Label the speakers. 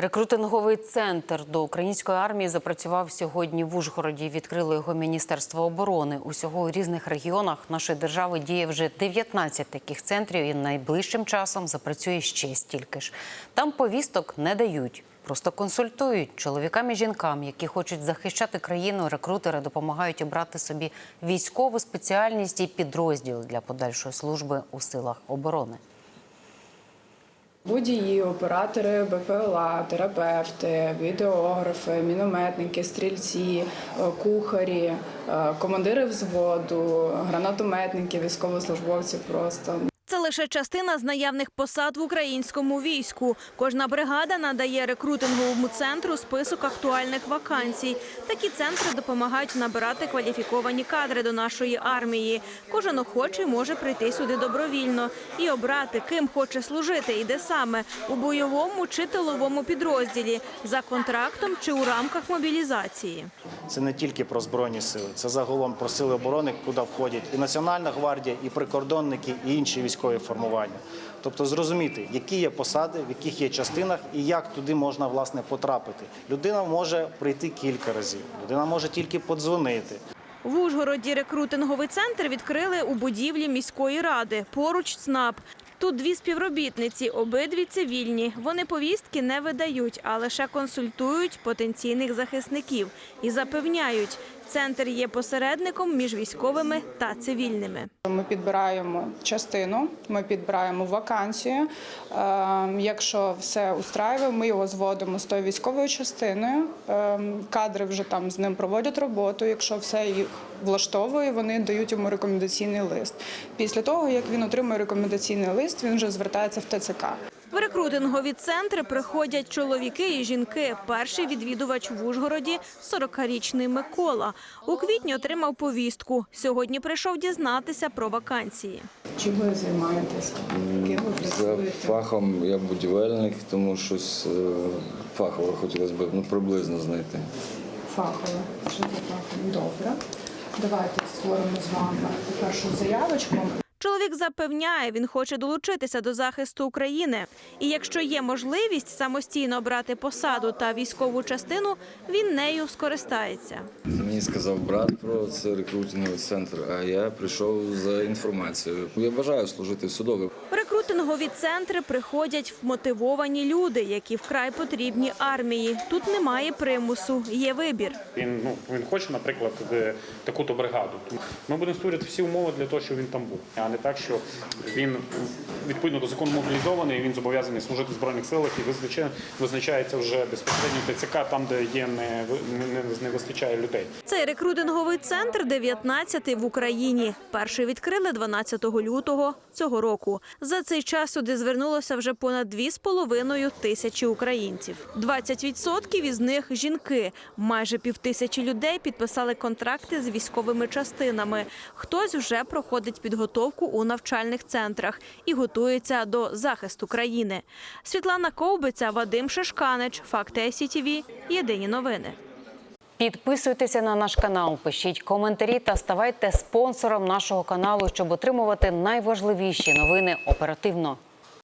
Speaker 1: Рекрутинговий центр до української армії запрацював сьогодні в Ужгороді. Відкрило його Міністерство оборони. Усього у різних регіонах нашої держави діє вже 19 таких центрів, і найближчим часом запрацює ще стільки ж. Там повісток не дають. Просто консультують чоловікам і жінкам, які хочуть захищати країну. Рекрутери допомагають обрати собі військову спеціальність і підрозділ для подальшої служби у силах оборони.
Speaker 2: Водії, оператори БПЛА, терапевти, відеографи, мінометники, стрільці, е, кухарі, е, командири взводу, гранатометники, військовослужбовці просто.
Speaker 3: Це лише частина з наявних посад в українському війську. Кожна бригада надає рекрутинговому центру список актуальних вакансій. Такі центри допомагають набирати кваліфіковані кадри до нашої армії. Кожен охочий може прийти сюди добровільно і обрати, ким хоче служити і де саме у бойовому чи тиловому підрозділі за контрактом чи у рамках мобілізації.
Speaker 4: Це не тільки про збройні сили, це загалом про сили оборони, куди входять і Національна гвардія, і прикордонники, і інші військові формування. Тобто зрозуміти, які є посади, в яких є частинах і як туди можна власне потрапити. Людина може прийти кілька разів, людина може тільки подзвонити.
Speaker 3: В Ужгороді рекрутинговий центр відкрили у будівлі міської ради. Поруч ЦНАП. Тут дві співробітниці, обидві цивільні. Вони повістки не видають, а лише консультують потенційних захисників і запевняють, центр є посередником між військовими та цивільними.
Speaker 2: Ми підбираємо частину, ми підбираємо вакансію. Е, Якщо все устраює, ми його зводимо з тою військовою частиною. Е, Кадри вже там з ним проводять роботу. Якщо все їх влаштовує, вони дають йому рекомендаційний лист. Після того, як він отримує рекомендаційний лист, він вже звертається в ТЦК.
Speaker 3: В рекрутингові центри приходять чоловіки і жінки. Перший відвідувач в Ужгороді – 40-річний Микола. У квітні отримав повістку. Сьогодні прийшов дізнатися про вакансії.
Speaker 2: Чим ви займаєтесь?
Speaker 5: За фахом я будівельник, тому щось е, фахове хотілося б ну, приблизно знайти.
Speaker 2: Фахово. Що це фахово? Добре. Давайте створимо з вами першу заявочку.
Speaker 3: Чоловік запевняє, він хоче долучитися до захисту України. І якщо є можливість самостійно обрати посаду та військову частину, він нею скористається.
Speaker 5: Мені сказав брат про це рекрутинговий центр, а я прийшов за інформацією. Я бажаю служити в судовій.
Speaker 3: В рекрутингові центри приходять вмотивовані люди, які вкрай потрібні армії. Тут немає примусу, є вибір.
Speaker 6: Він ну він хоче, наприклад, таку-то бригаду. Ми будемо створювати всі умови для того, щоб він там був, а не так, що він відповідно до закону мобілізований. Він зобов'язаний служити в збройних силах і визначає, визначається вже безпосередньо ТЦК, там, де є не, не, не вистачає людей.
Speaker 3: Цей рекрутинговий центр 19-й в Україні. Перший відкрили 12 лютого цього року. За цей час сюди звернулося вже понад 2,5 тисячі українців. 20% із них – жінки. Майже півтисячі людей підписали контракти з військовими частинами. Хтось вже проходить підготовку у навчальних центрах і готується до захисту країни. Світлана Ковбиця, Вадим Шишканич, Факти СІТІВІ. Єдині новини.
Speaker 1: Підписуйтеся на наш канал, пишіть коментарі та ставайте спонсором нашого каналу, щоб отримувати найважливіші новини оперативно